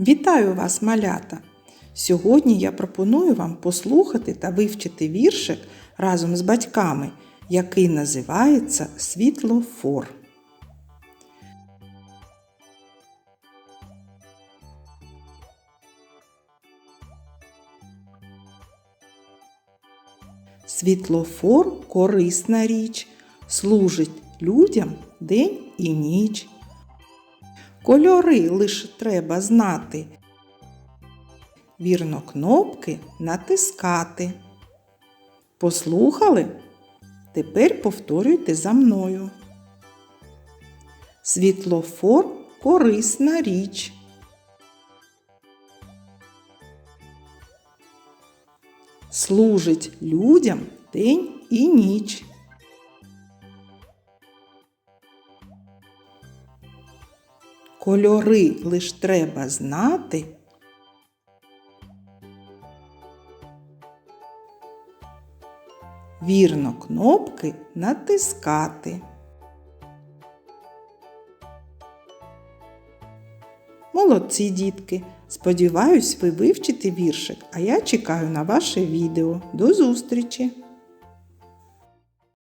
Вітаю вас, малята! Сьогодні я пропоную вам послухати та вивчити віршик разом з батьками, який називається Світлофор. Світлофор корисна річ, служить людям день і ніч. Кольори лише треба знати. Вірно кнопки натискати. Послухали? Тепер повторюйте за мною. Світлофор корисна річ. Служить людям день і ніч. Кольори лиш треба знати. Вірно кнопки натискати. Молодці, дітки! Сподіваюсь, ви вивчите віршик, а я чекаю на ваше відео. До зустрічі!